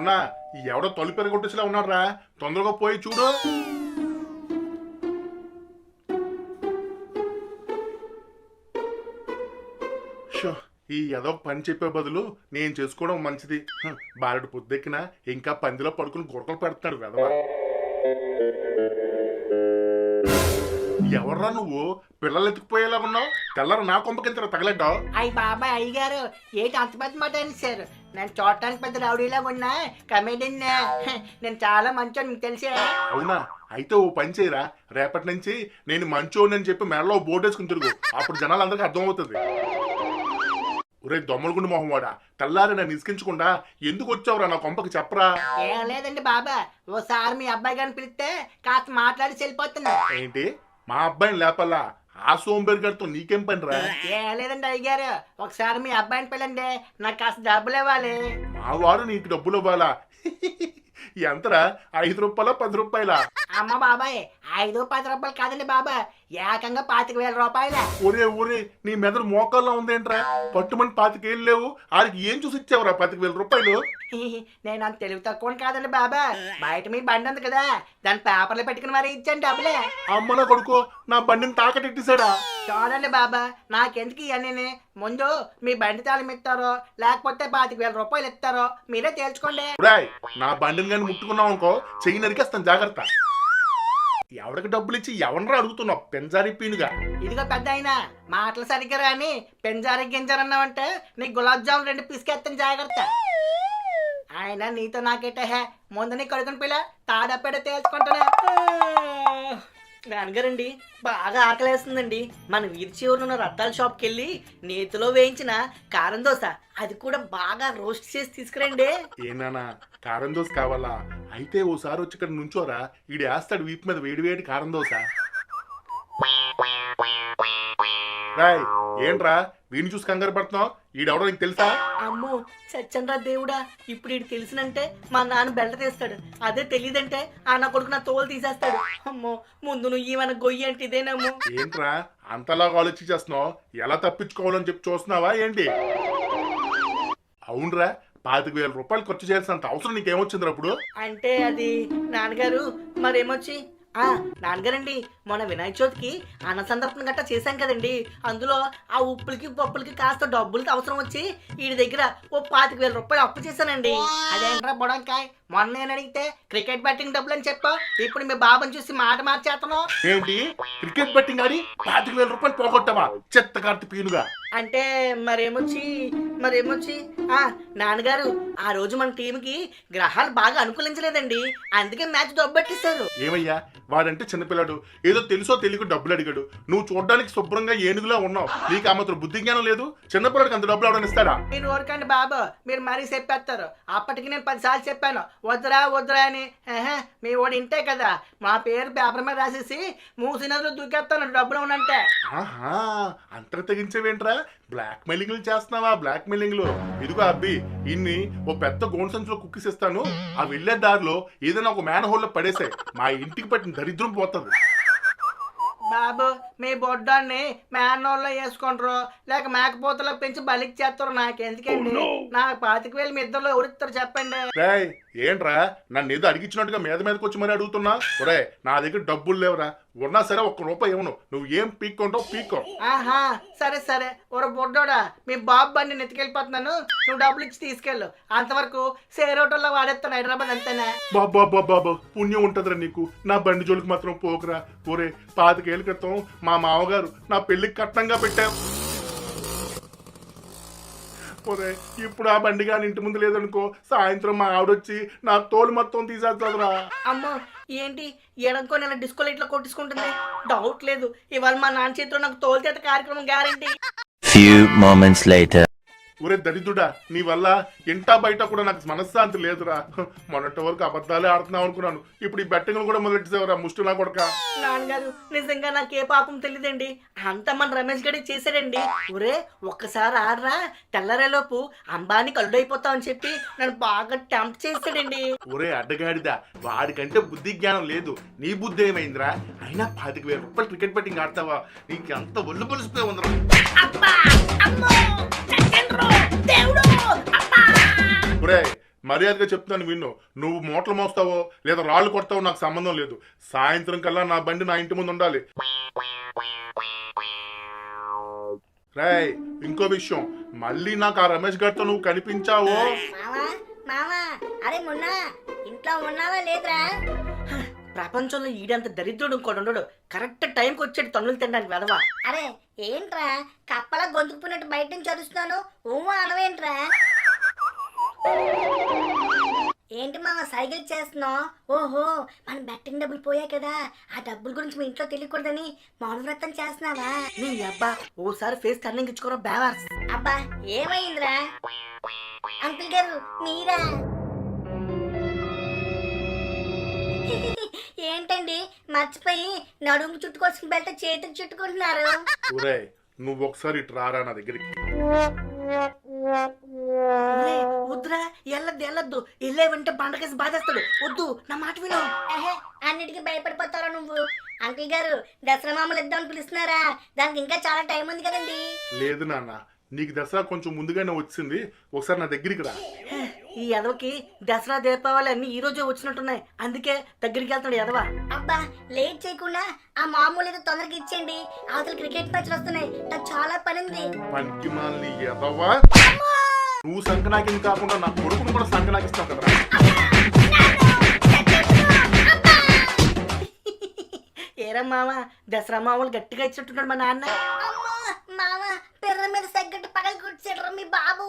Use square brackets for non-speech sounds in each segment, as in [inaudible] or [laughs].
ఉన్నా ఎవడో తొలి పెరగొట్టేసిలా ఉన్నాడురా. తొందరగా పోయి చూడు. ఈ ఏదో పని చెప్పే బదులు నేను చేసుకోవడం మంచిది. బాలుడు పొద్దెక్కిన ఇంకా పందిలో పడుకుని గురకలు పెడతాడు వెదవ ఎవర్రా నువ్వు? పిల్లలు ఎత్తుకుపోయేలా ఉన్నావు? తెల్లరు నా కొంపకింత తగలడ్డావు అయ్యి బాబాయ్ అయ్యగారు ఏంటి అంత పెద్ద మాట సార్ నేను చూడటానికి పెద్ద రౌడీలాగా ఉన్నా కమెడీన్ నేను చాలా మంచోని మీకు తెలిసే? అవునా? అయితే ఓ పని చేయరా? రేపటి నుంచి నేను మంచోని చెప్పి మెడలో బోర్డు వేసుకుని తిరుగు. అప్పుడు జనాలందరికీ అర్థమవుతుంది. ఒరే దొమ్మలగుండి మొహం వాడా తెల్లారి నన్ను ఇసుకించకుండా ఎందుకు వచ్చావురా నా కొంపకి చెప్పరా? ఏం లేదండి బాబా ఓసారి మీ అబ్బాయి గారిని పిలిస్తే కాస్త మాట్లాడి వెళ్ళిపోతున్నా ఏంటి? మా అబ్బాయిని లేపల్లా ఆ సోంబేరి గారితో నీకేం పనిరా? ఏం లేదండి అయ్యగారు. ఒకసారి మీ అబ్బాయిని పిల్లండి నాకు కాస్త డబ్బులు ఇవ్వాలి. మా వాడు నీకు డబ్బులు ఇవ్వాలా? [laughs] ఎంతరా? ఐదు రూపాయల పది రూపాయల? అమ్మ బాబాయ్ ఐదు పది రూపాయలు కాదండి బాబా ఏకంగా పాతిక వేల రూపాయలే. ఒరే ఒరే నీ మెదడు మోకాల్లో ఉందేంట్రా? పట్టుమని పాతికేళ్ళు లేవు ఆడికి ఏం చూసి ఇచ్చావురా పాతిక వేల రూపాయలు? నేను అంత తెలివి తక్కువ కాదండి బాబా బయట మీ బండి ఉంది కదా దాని పేపర్లు పెట్టుకుని మరీ ఇచ్చాను డబ్బులే. అమ్మ నా కొడుకు నా బండిని తాకటెట్టేశాడా చూడండి బాబా నాకెందుకు ఇవన్నీ ముందు మీ బండి తాళం ఇస్తారో లేకపోతే పాతిక వేల రూపాయలు ఇస్తారో మీరే తేల్చుకోండి. నా బండిని కానీ ముట్టుకున్నావు అనుకో చెయ్యి నరికేస్తాను జాగ్రత్త. ఎవరికి డబ్బులు ఇచ్చి ఎవరినరా అడుగుతున్నావు? పెంజారి పీనుగా. ఇదిగో పెద్ద ఆయన మాటలు సరిగ్గా రాని పెంజారి గింజరన్నావంటే నీ గులాబ్ జామున్ రెండు పిసికేస్తాను జాగ్రత్త. ఆయన నీతో నాకేట హే. ముందు నీ కడుకుని పిల్ల తాడపెడ తేల్చుకుంటానే. నాన్నగారండి బాగా ఆకలేస్తుందండి. మన వీధి చివరిన ఉన్న రత్తాల షాప్కి వెళ్ళి నేతిలో వేయించిన కారం దోశ అది కూడా బాగా రోస్ట్ చేసి తీసుకురండి. ఏనానా కారం దోశ కావాలా? అయితే ఓసారి వచ్చి ఇక్కడ నుంచోరా ఈడు వేస్తాడు వీపు మీద వేడి వేడి కారం దోశ. రాయ్ ఏంట్రా? వీడిని చూసి కంగారు పడుతున్నావు? ఈడెవడో నీకు తెలుసా? అమ్మో సత్యంరా దేవుడా ఇప్పుడు ఇటు తెలిసినంటే మా నాన్న బెల్ట తీస్తాడు. అదే తెలియదంటే ఆ నా కొడుకు నా తోలు తీసేస్తాడు. అమ్మో ముందు నువ్వు ఏమైనా గొయ్యి అంటే ఇదేనమ్మో ఏంట్రా అంతలాగా ఆలోచించి చేస్తున్నావు? ఎలా తప్పించుకోవాలని చెప్పి చూస్తున్నావా ఏంటి? అవునరా పాతిక వేల రూపాయలు ఖర్చు చేయాల్సినంత అవసరం నీకేమొచ్చిందిరా అప్పుడు అంటే అది నాన్నగారు మరేమొచ్చి? నాన్నగారండి మొన్న వినాయక చవితికి అన్న సందర్భం గట్టా చేశాం కదండి. అందులో ఆ ఉప్పులకి పప్పులకి కాస్త డబ్బులకి అవసరం వచ్చి వీడి దగ్గర ఓ పాతిక వేల రూపాయలు అప్పు చేశానండి. అదేంట్రా బుడంకాయ్? మొన్న నేను అడిగితే క్రికెట్ బ్యాటింగ్ డబ్బులు అని చెప్పా ఇప్పుడు మీ బాబుని చూసి మాట మార్చేస్తాను ఏంటి? క్రికెట్ బ్యాటింగ్ ఆడి పాతిక వేల రూపాయలు పోగొట్టావా? చెత్త కార్తీ పీనుగా. అంటే మరేమొచ్చి మరేమొచ్చి ఆ నాన్నగారు ఆ రోజు మన టీంకి గ్రహాలు బాగా అనుకూలించలేదండి. అందుకే మ్యాచ్ దొబ్బెట్టేశారు. ఏమయ్యా వాడంటే చిన్నపిల్లాడు. ఏదో తెలుసో తెలియక డబ్బులు అడిగాడు. నువ్వు చూడడానికి శుభ్రంగా ఏనుగులా ఉన్నావు. నీకు ఆ మాత్రం బుద్ధి జ్ఞానం లేదు. చిన్నపిల్లడికి అంత డబ్బులు అవడం ఇస్తాడా? మీరు ఊరకండి బాబు. మీరు మరీ చెప్పేస్తారు. అప్పటికి నేను పదిసార్లు చెప్పాను. వద్దురా వద్దురా అని. మీ వాడు ఇంటే కదా. మా పేరు పేపర్ మీద రాసేసి మూసి నదులు దూకేస్తాను. డబ్బులు ఉన్నంటే ఆహా అంతకు తెగించేవేంట్రా? బ్లాక్ మెయిలింగ్లు చేస్తున్నావా? బ్లాక్ మెయిలింగ్లు ఇదిగో అబ్బి ఇన్ని ఓ పెద్ద గోన్ సంచులో కుక్కిస్ ఇస్తాను ఆ వెళ్ళే దారిలో ఏదైనా ఒక మ్యాన్ హోల్లో పడేసే మా ఇంటికి పట్టిన దరిద్రం పోతుంది. బాబు మీ బొడ్డాన్ని మేన్నోళ్ళలో వేసుకుంటారు. లేక మేకపోతలో పెంచి బలికి చేస్తారు. నాకెందుకండి? నాకు పాతిక వేలు మీ ఇద్దరు ఎవరిస్తారు చెప్పండి? ఏంట్రా? నన్ను ఏదో అడిగించినట్టుగా మీద మీదకి వచ్చి మరీ అడుగుతున్నా? ఒరే నా దగ్గర డబ్బులు లేవురా. ఉన్నా సరే ఒక్క రూపాయి ఇవ్వను. నువ్వు ఏం పీక్కుంటావు పీక్కో. ఆహా సరే సరే. ఒర బొడ్డోడా మీ బాబు బండి నెత్తికెళ్ళిపోతున్నాను. నువ్వు డబ్బులు ఇచ్చి తీసుకెళ్ళు. అంతవరకు సేరోటోలో వాడేస్తాను హైదరాబాద్ అంతేనా? బాబా బాబా పుణ్యం ఉంటదిరా నీకు. నా బండి జోలికి మాత్రం పోకురా. ఒరే పాతికేళ్ళ క్రితం మా మామగారు నా పెళ్ళికి కట్నంగా పెట్టారు. ఒరే ఇప్పుడు ఆ బండి కానీ ఇంటి ముందు లేదనుకో సాయంత్రం మా ఆవిడొచ్చి నా తోలు మొత్తం తీసేస్తుందిరా. అమ్మో ఏంటి? ఎడంకో నేను డిస్కో లైట్లో కొట్టించుకుంటుంది? డౌట్ లేదు. ఇవాళ మా నాన్న చేతిలో నాకు తోలుచేత కార్యక్రమం గ్యారంటీ Few moments later. ఒరే దరిద్రుడా నీ వల్ల ఇంటా బయట కూడా నాకు మనశ్శాంతి లేదురా. మొన్నటి వరకు అబద్ధాలే ఆడుతున్నావు అనుకున్నాను. ఇప్పుడు ఈ బెట్టింగ్లు కూడా మొదలెట్టేసావురా ముష్టి నా కొడక. నాన్నగారు నిజంగా నాకే పాపం తెలియదండి. అంతా మన రమేష్ గడి చేశాడండి. ఒరే ఒక్కసారి ఆడరా తెల్లరేలోపు అంబానీ కలుడైపోతామని చెప్పి నన్ను బాగా టెంప్ట్ చేశాడండి. ఒరే అడ్డగాడిదా వాడికంటే బుద్ధి జ్ఞానం లేదు. నీ బుద్ధి ఏమైందిరా? అయినా పాతిక వేల రూపాయలు క్రికెట్ బెట్టింగ్ ఆడతావా? నీకు ఎంత ఒళ్ళు పొలిసిపోయి ఉందిరా. మర్యాదగా చెప్తున్నాను విన్ను. నువ్వు మూటలు మోస్తావో లేదా రాళ్ళు కొడతావో నాకు సంబంధం లేదు. సాయంత్రం కల్లా నా బండి నా ఇంటి ముందు ఉండాలి. రేయ్ ఇంకో విషయం. మళ్ళీ నాకు ఆ రమేష్ గారితో నువ్వు కనిపించావో. మావా మావా అరే మొన్న ఇంట్లో ఉన్నావా లేదురా? ప్రపంచంలో ఈడంత దరిద్రుడు ఇంకోటి ఉండడు. కరెక్ట్ టైంకి వచ్చాడు తన్నులు తినడానికి వెదవా? అరే ఏంట్రా? కప్పల గొంతుకుపోయినట్టు బయట నుంచి అరుస్తున్నాను. ఊ అనవేంట్రా ఏంటి మామ సైకిల్ చేస్తున్నావు? ఓహో మన బెట్టింగ్ డబ్బులు పోయాయి కదా. ఆ డబ్బుల గురించి మీ ఇంట్లో తెలియకూడదని మౌనవ్రతం చేస్తున్నావా? నీ అబ్బా ఓసారి ఫేస్ టర్నింగ్ ఇచ్చుకోరా బ్యావర్స్ అబ్బా ఏమైందిరా? అంకుల్ గారు మీరా? ఏంటండి మర్చిపోయి నడుము చుట్టుకోవాల్సిన బెల్ట్ చేతికి చుట్టుకుంటున్నారు. నువ్వు ఒకసారి ఇటు రారా నా దగ్గరికి. వద్దురా ఎల్లద్దు ఎల్లద్దు. వెళ్ళే వెంటే బండకేసి బాధేస్తాడు. వద్దు నా మాట విను. అన్నిటికీ భయపడిపోతారా నువ్వు? అంకుల్ గారు దసరా మామూలు ఇద్దామని పిలుస్తున్నారా? దానికి ఇంకా చాలా టైం ఉంది కదండి. లేదు నాన్న నీకు దసరా కొంచెం ముందుగానే వచ్చింది. ఒకసారి నా దగ్గరికి రా. ఈ ఎదవకి దసరా దీపావళి అన్ని ఈ రోజే వచ్చినట్టున్నాయి. అందుకే దగ్గరికి వెళ్తాడు ఎదవ అబ్బా లేట్ చేయకుండా ఆ మామూలు ఏదో తొందరగా ఇచ్చేయండి. అవతల క్రికెట్ మ్యాచ్లు వస్తున్నాయి. నాకు చాలా పని ఉంది. పనికి మాలి ఎదవా నువ్వు సంకనాకిని కాకుండా నా కొడుకును కూడా సంకనాకిస్తావు కదరా. ఏరా మామ దసరా మామూలు గట్టిగా ఇచ్చినట్టున్నాడు మా నాన్న. అమ్మా మామ పిర్ర మీద సగ్గట్టు పగల కూర్చాడు మీ బాబు.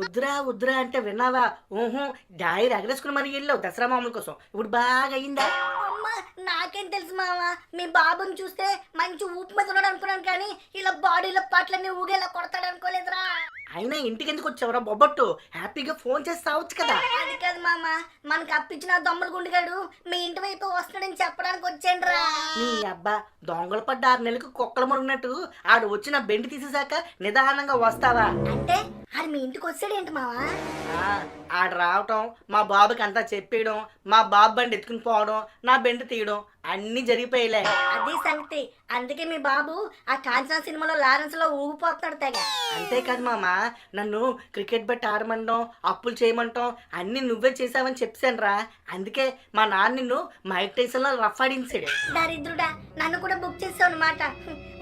వద్దురా వద్దురా అంటే విన్నావా? ఊహు డాయర్ ఎగరేసుకుని మరి వెళ్ళావు దసరా మామూలు కోసం. ఇప్పుడు బాగా అయిందా అమ్మా నాకేం తెలుసు మామ మీ బాబుని చూస్తే మంచి ఊపి మీద ఉన్నాడు అనుకున్నాను కానీ ఇలా బాడీలో పాటలన్నీ ఊగేలా కొడతాడు అనుకోలేదురా. అయినా ఇంటికి ఎందుకు వచ్చావురా బొబ్బట్టు? హ్యాపీగా ఫోన్ చేసి రావచ్చు కదా. అది కాదు మామ. మనకు అప్పించిన దొమ్మల గుండెగాడు మీ ఇంటి వైపు వస్తాడని చెప్పడానికి వచ్చానురా. నీ అబ్బా దొంగలు పడ్డ ఆరు నెలలకు కుక్కలు మురిగినట్టు ఆడు వచ్చిన బెండి తీసేశాక నిదానంగా వస్తావా? అంటే అది మీ ఇంటికి వచ్చాడేంటి మావా? ఆ, ఆడు రావటం మా బాబుకి అంతా చెప్పేయడం మా బాబు బండి ఎత్తుకుని పోవడం నా బెండి తీయడం అన్నీ జరిగిపోయిలే అది సంగతి. అందుకే మీ బాబు ఆ కాంచనా సినిమాలో లారెన్స్లో ఊగిపోతున్నాడు తెగ. అంతేకాదు మామ నన్ను క్రికెట్ బెట్ ఆడమంటాం అప్పులు చేయమంటాం అన్నీ నువ్వే చేసావని చెప్పాను రా. అందుకే మా నాన్న నిన్ను మైక్ టైసన్లో రఫ్ ఆడించాడు. దరిద్రుడా నన్ను కూడా బుక్ చేసావు అనమాట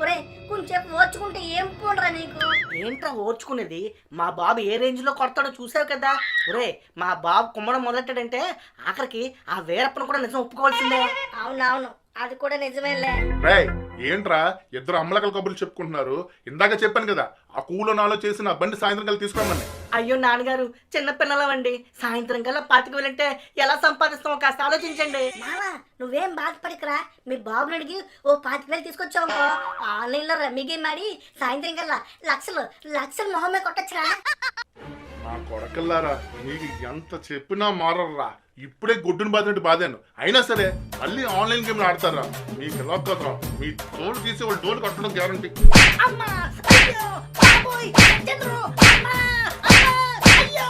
ఒరే కొంచెం ఓర్చుకుంటే ఏం పోనరా నీకు? ఏంట్రా ఓర్చుకునేది? మా బాబు ఏ రేంజ్లో కొడతాడో చూసావు కదా? ఒరే మా బాబు కుమ్మడం మొదలెట్టాడంటే ఆఖరికి ఆ వీరప్పను కూడా నిజం ఒప్పుకోవాల్సిందే. అవునవును అది కూడా నిజమేలే. రేయ్ ఏంట్రా? ఇద్దరు అమ్మలకల కబుర్లు చెప్పుకుంటున్నారు. ఇందాక చెప్పాను కదా ఆ కూలో నాలో చేసిన బండి సాయంత్రం కలిసి తీసుకోమని అయ్యో నాన్నగారు చిన్న పిల్లలవండి. సాయంత్రం కల్లా పాతికి వెళ్ళంటే ఎలా సంపాదిస్తామో కాస్త ఆలోచించండి. మావా నువ్వేం బాధపడకరా? మీ బాబుని అడిగి ఓ పాతిక వేలు తీసుకొచ్చావు అనుకో ఆన్లైన్లో రమ్మీ గేమ్ ఆడి సాయంత్రం కల్లా లక్షలు లక్షలు మొహమే కొట్టచ్చురా. నా కొడకల్లారా నీకు ఎంత చెప్పినా మారర్రా. ఇప్పుడే గుడ్డును బాధినట్టు బాధాను. అయినా సరే మళ్ళీ ఆన్లైన్ గేమ్లు ఆడతారా? మీకు ఎలా కదరా మీ తోలు తీసి వాళ్ళు డోలు కట్టడం గ్యారంటీ అమ్మా అయ్యో బాబోయ్ చంద్రు అమ్మా అయ్యో.